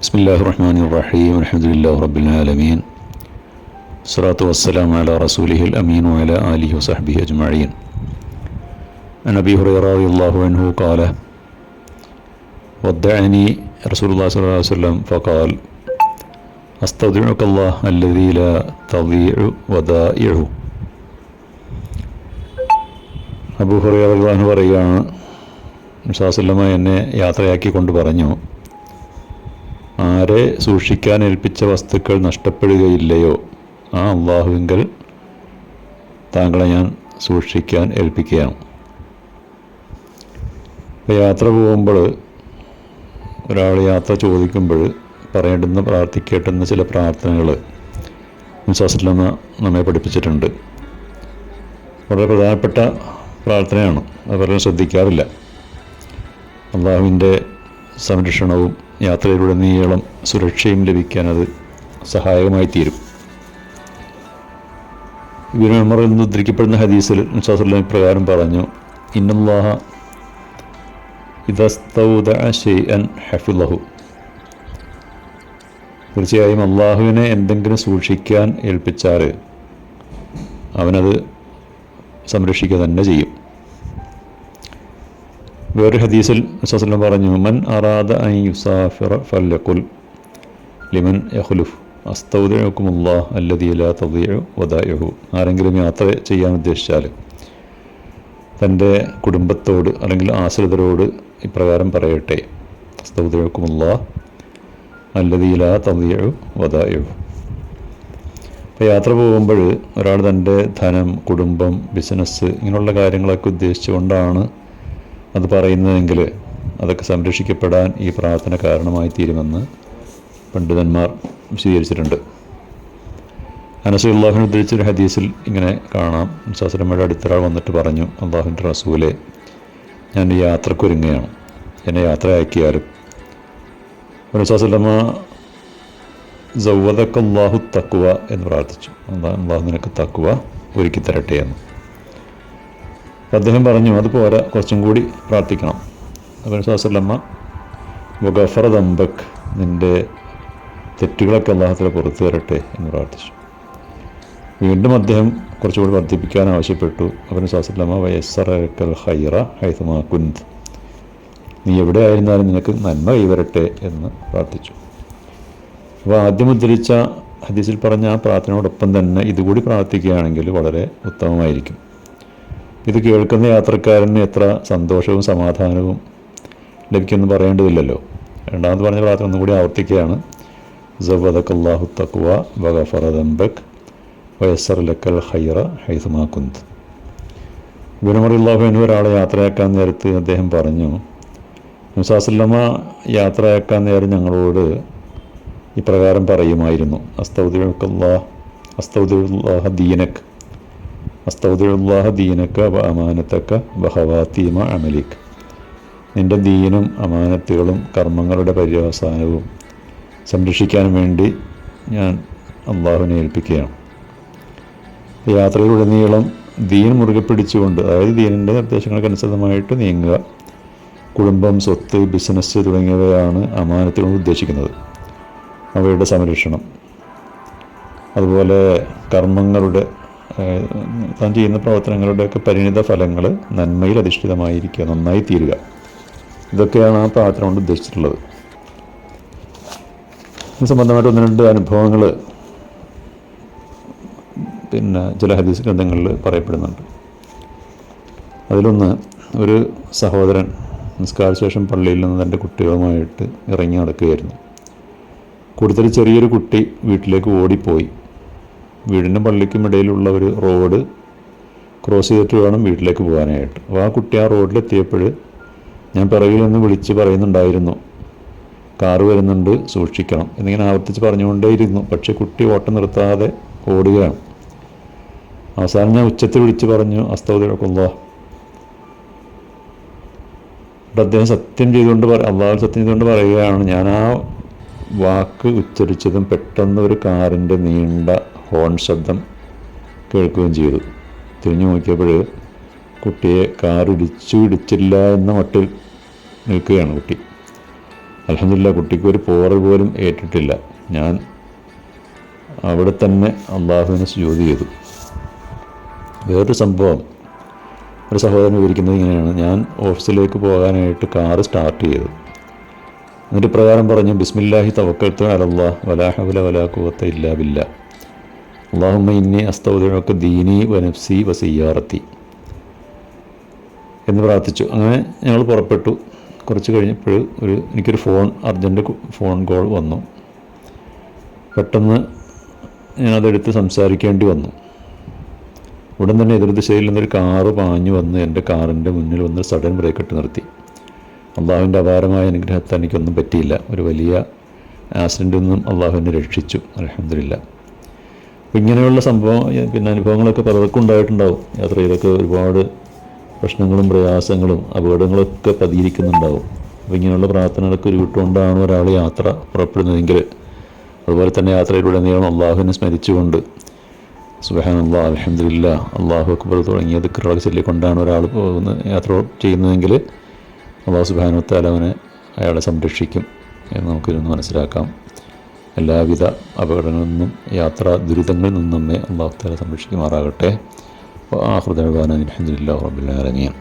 بسم الله الرحمن الرحيم الحمد لله رب العالمين الصلاة والسلام على رسوله الأمين وعلى آله وصحبه أجمعين عن أبي هريرة رضي الله عنه قال ودعني رسول الله صلى الله عليه وسلم فقال أستودعك الله الذي لا تضيع ودائعه അബൂ ഹുറൈറ റളിയല്ലാഹു പറയുകയാണ് വിശ്വാസല്ലമ്മ എന്നെ യാത്രയാക്കി കൊണ്ട് പറഞ്ഞു ആരെ സൂക്ഷിക്കാൻ ഏൽപ്പിച്ച വസ്തുക്കൾ നഷ്ടപ്പെടുകയില്ലയോ? ആ അള്ളാഹുവിങ്കൽ താങ്കളെ ഞാൻ സൂക്ഷിക്കാൻ ഏൽപ്പിക്കുകയാണ്. ഇപ്പോൾ യാത്ര പോകുമ്പോൾ ഒരാൾ യാത്ര ചോദിക്കുമ്പോൾ പറയേണ്ടുന്ന പ്രാർത്ഥിക്കേണ്ടുന്ന ചില പ്രാർത്ഥനകൾ വിശ്വാസത്തിലമ്മ നമ്മെ പഠിപ്പിച്ചിട്ടുണ്ട്. വളരെ പ്രധാനപ്പെട്ട പ്രാർത്ഥനയാണ്. അത് പലരും ശ്രദ്ധിക്കാറില്ല. അള്ളാഹുവിന്റെ സംരക്ഷണവും യാത്രയിലുടനീളം സുരക്ഷയും ലഭിക്കാൻ അത് സഹായകമായി തീരും. ഇബിൻ എന്ന് ഉദ്ധരിക്കപ്പെടുന്ന ഹദീസിൽ നിസാസുല്ലാം പ്രകാരം പറഞ്ഞു ഇന്നല്ലാഹ ഇതസ്തൗദ തീർച്ചയായും അള്ളാഹുവിനെ എന്തെങ്കിലും സൂക്ഷിക്കാൻ ഏൽപ്പിച്ചാൽ അവനത് സംരക്ഷിക്കുക തന്നെ ചെയ്യും. വേറൊരു ഹദീസിൽ വിശ്വാസം പറഞ്ഞു മൻ അറാദ ഐ യുസാഫിറ ഫല്ലക്കുൽ ലിമൻ യഹുലുഫ് അസ്തൗദുമുല്ലാ അല്ലദീല തദീഉ വദായഹു ആരെങ്കിലും യാത്ര ചെയ്യാൻ ഉദ്ദേശിച്ചാൽ തന്റെ കുടുംബത്തോട് അല്ലെങ്കിൽ ആശ്രിതരോട് ഇപ്രകാരം പറയട്ടെ അസ്തൗദുമുല്ലാ അല്ലദീല തദീഉ വദായഹു അപ്പോൾ യാത്ര പോകുമ്പോൾ ഒരാൾ തന്റെ ധനം കുടുംബം ബിസിനസ് ഇങ്ങനെയുള്ള കാര്യങ്ങളൊക്കെ ഉദ്ദേശിച്ചുകൊണ്ടാണ് അത് പറയുന്നതെങ്കിൽ അതൊക്കെ സംരക്ഷിക്കപ്പെടാൻ ഈ പ്രാർത്ഥന കാരണമായി തീരുമെന്ന് പണ്ഡിതന്മാർ വിശദീകരിച്ചിട്ടുണ്ട്. അനസുല്ലാഹിന് ഉദ്ധരിച്ചൊരു ഹദീസിൽ ഇങ്ങനെ കാണാം. ശാസ്ത്രമ്മയുടെ അടുത്തൊരാൾ വന്നിട്ട് പറഞ്ഞു അള്ളാഹുവിന്റെ റസൂലെ ഞാൻ യാത്രക്കൊരുങ്ങുകയാണ് എന്നെ യാത്രയാക്കിയാലും റസാസുല്ലമ്മ സൗവതക്കല്ലാഹു തക്കുവ എന്ന് പ്രാർത്ഥിച്ചു. അള്ളാഹു നിനക്ക് തക്കുവ ഒരുക്കി തരട്ടെ എന്ന്. അദ്ദേഹം പറഞ്ഞു അത് പോരാ കുറച്ചും കൂടി പ്രാർത്ഥിക്കണം. അപ്പോൾ സാസല്ലമ്മ മുഗഫർ ദമ്പക് നിന്റെ തെറ്റുകളൊക്കെ അള്ളാഹത്തിലെ പുറത്തു തരട്ടെ എന്ന് പ്രാർത്ഥിച്ചു. വീണ്ടും അദ്ദേഹം കുറച്ചുകൂടി വർദ്ധിപ്പിക്കാൻ ആവശ്യപ്പെട്ടു. അവന് സാസല്ലമ്മ വയസ്സറക്കൽ ഹൈറ ഹൈസമാ കുന്ത് നീ എവിടെ ആയിരുന്നാലും നിനക്ക് നന്മ കൈവരട്ടെ എന്ന് പ്രാർത്ഥിച്ചു. അപ്പോൾ ആദ്യം ഉദ്ധരിച്ച ഹദീസിൽ പറഞ്ഞ ആ പ്രാർത്ഥനയോടൊപ്പം തന്നെ ഇതുകൂടി പ്രാർത്ഥിക്കുകയാണെങ്കിൽ വളരെ ഉത്തമമായിരിക്കും. ഇത് കേൾക്കുന്ന യാത്രക്കാരന് എത്ര സന്തോഷവും സമാധാനവും ലഭിക്കുമെന്ന് പറയേണ്ടതില്ലല്ലോ. രണ്ടാമത് പറഞ്ഞ പ്രാർത്ഥന ഒന്നും കൂടി ആവർത്തിക്കുകയാണ്. ജവദക്കല്ലാഹു തക്വ വഗഫറദംബക് വയസ്സർ ലക്കൽ ഹൈറ ഹൈസുമാക്കുന്ത് ഗുണമറിയുള്ളാഹു എന്ന ഒരാളെ യാത്രയാക്കാൻ നേരത്ത് അദ്ദേഹം പറഞ്ഞു മുസാസുല്ലമ്മ യാത്രയാക്കാൻ നേരം ഞങ്ങളോട് ഇപ്രകാരം പറയുമായിരുന്നു. അസ്തൗദിക്കല്ലാ അസ്തൗദിഅല്ലാഹ ദീനക് അസ്തൗദിഅല്ലാഹ ദീനക്ക അമാനത്തക്ക ബഹവാത്തീമ അമലിക്. നിന്റെ ദീനും അമാനത്തുകളും കർമ്മങ്ങളുടെ പര്യവസാനവും സംരക്ഷിക്കാൻ വേണ്ടി ഞാൻ അള്ളാഹുവിനെ ഏൽപ്പിക്കുകയാണ്. യാത്രയിലുടനീളം ദീൻ മുറുകെ പിടിച്ചുകൊണ്ട് അതായത് ദീനിന്റെ നിർദ്ദേശങ്ങൾക്കനുസൃതമായിട്ട് നീങ്ങുക കുടുംബം സ്വത്ത് ബിസിനസ് തുടങ്ങിയവയാണ് അമാനത്തുകൾ ഉദ്ദേശിക്കുന്നത്. അവയുടെ സംരക്ഷണം. അതുപോലെ കർമ്മങ്ങളുടെ താൻ ചെയ്യുന്ന പ്രവർത്തനങ്ങളുടെയൊക്കെ പരിണിത ഫലങ്ങൾ നന്മയിൽ അധിഷ്ഠിതമായിരിക്കുക നന്നായി തീരുക ഇതൊക്കെയാണ് ആ പ്രാർത്ഥന കൊണ്ട് ഉദ്ദേശിച്ചിട്ടുള്ളത്. ഇത് സംബന്ധമായിട്ട് ഒന്ന് രണ്ട് അനുഭവങ്ങൾ പിന്നെ ചില ഹദീസ് ഗ്രന്ഥങ്ങളിൽ പറയപ്പെടുന്നുണ്ട്. അതിലൊന്ന് ഒരു സഹോദരൻ നിസ്കാര ശേഷം പള്ളിയിൽ നിന്ന് തന്റെ കുട്ടികളുമായിട്ട് ഇറങ്ങി നടക്കുകയായിരുന്നു. കൂടുതൽ ചെറിയൊരു കുട്ടി വീട്ടിലേക്ക് ഓടിപ്പോയി. വീടിനും പള്ളിക്കും ഇടയിലുള്ള ഒരു റോഡ് ക്രോസ് ചെയ്തിട്ട് വേണം വീട്ടിലേക്ക് പോകാനായിട്ട്. അപ്പോൾ ആ കുട്ടി ആ റോഡിലെത്തിയപ്പോൾ ഞാൻ പിറകിൽ നിന്ന് വിളിച്ച് പറയുന്നുണ്ടായിരുന്നു കാറ് വരുന്നുണ്ട് സൂക്ഷിക്കണം. എന്നിങ്ങനെ ആവർത്തിച്ച് പറഞ്ഞുകൊണ്ടേയിരുന്നു. പക്ഷേ കുട്ടി ഓട്ടം നിർത്താതെ ഓടുകയാണ്. അവസാനം ഞാൻ ഉച്ചത്തിൽ വിളിച്ച് പറഞ്ഞു അസ്തൗദിഴക്കുള്ള അദ്ദേഹം സത്യം ചെയ്തുകൊണ്ട് പറ അള്ളാഹു സത്യം ചെയ്തുകൊണ്ട് പറയുകയാണ് ഞാൻ ആ വാക്ക് ഉച്ചരിച്ചതും പെട്ടെന്ന് ഒരു കാറിന്റെ നീണ്ട ഹോൺ ശബ്ദം കേൾക്കുകയും ചെയ്തു. തിരിഞ്ഞു നോക്കിയപ്പോൾ കുട്ടിയെ കാർ ഇടിച്ചു ഇടിച്ചില്ല എന്ന മട്ടിൽ നിൽക്കുകയാണ് കുട്ടി. അലഹമില്ല കുട്ടിക്ക് ഒരു പോറ് പോലും ഏറ്റിട്ടില്ല. ഞാൻ അവിടെ തന്നെ അള്ളാഹുവിനെ ജോലി ചെയ്തു. വേറൊരു സംഭവം. ഒരു സഹോദരൻ വിവരിക്കുന്നത് ഇങ്ങനെയാണ്. ഞാൻ ഓഫീസിലേക്ക് പോകാനായിട്ട് കാറ് സ്റ്റാർട്ട് ചെയ്തു. എന്നിട്ട് പ്രകാരം പറഞ്ഞു ബിസ്മില്ലാഹി തവക്കൽത്തു അലല്ലാ വലാ ഹവല വലാ കുവത്ത ഇല്ലാ അള്ളാഹുമ്മ ഇന്നി അസ്തൗദിനൊക്കെ ദീനി വനഫ്സി വസിയാറത്തി എന്ന് പ്രാർത്ഥിച്ചു. അങ്ങനെ ഞങ്ങൾ പുറപ്പെട്ടു. കുറച്ച് കഴിഞ്ഞപ്പോൾ ഒരു എനിക്കൊരു ഫോൺ അർജന്റ് ഫോൺ കോൾ വന്നു. പെട്ടെന്ന് ഞാനതെടുത്ത് സംസാരിക്കേണ്ടി വന്നു. ഉടൻ തന്നെ എതിർദിശയിൽ നിന്നൊരു കാറ് പാഞ്ഞു വന്ന് എന്റെ കാറിന്റെ മുന്നിൽ വന്ന് സഡൻ ബ്രേക്ക് ഇട്ട് നിർത്തി. അള്ളാഹുവിന്റെ അപാരമായ അനുഗ്രഹത്തെ എനിക്കൊന്നും പറ്റിയില്ല. ഒരു വലിയ ആക്സിഡന്റിൽ നിന്നും അള്ളാഹു എന്നെ രക്ഷിച്ചു. അലഹമില്ല ഇങ്ങനെയുള്ള സംഭവം പിന്നെ അനുഭവങ്ങളൊക്കെ പലർക്കും ഉണ്ടായിട്ടുണ്ടാവും. യാത്രയിലൊക്കെ ഒരുപാട് പ്രശ്നങ്ങളും പ്രയാസങ്ങളും അപകടങ്ങളൊക്കെ പതിയിരിക്കുന്നുണ്ടാവും. അപ്പോൾ ഇങ്ങനെയുള്ള പ്രാർത്ഥനകളൊക്കെ ഉരുവിട്ടുകൊണ്ടാണ് ഒരാൾ യാത്ര പുറപ്പെടുന്നതെങ്കിൽ അതുപോലെ തന്നെ യാത്രയിലൂടെ നീളം അള്ളാഹുവിനെ സ്മരിച്ചുകൊണ്ട് സുബഹാൻ അള്ളാഹ് അലഹമില്ല അള്ളാഹു അക്ബർ തുടങ്ങിയ ദിക്കറുകളൊക്കെ ചൊല്ലിക്കൊണ്ടാണ് ഒരാൾ പോകുന്ന യാത്ര ചെയ്യുന്നതെങ്കിൽ അള്ളാഹു സുബാനുത്താൽ അവനെ അയാളെ സംരക്ഷിക്കും എന്ന് നമുക്കിരുന്ന് മനസ്സിലാക്കാം. എല്ലാവിധ അപകടങ്ങളിൽ നിന്നും യാത്രാ ദുരിതങ്ങളിൽ നിന്നും അള്ളാഹു താല സംരക്ഷിക്കുമാറാകട്ടെ. ആഹൃദാൻ അലഹമില്ല റബ്ബുലാലമീൻ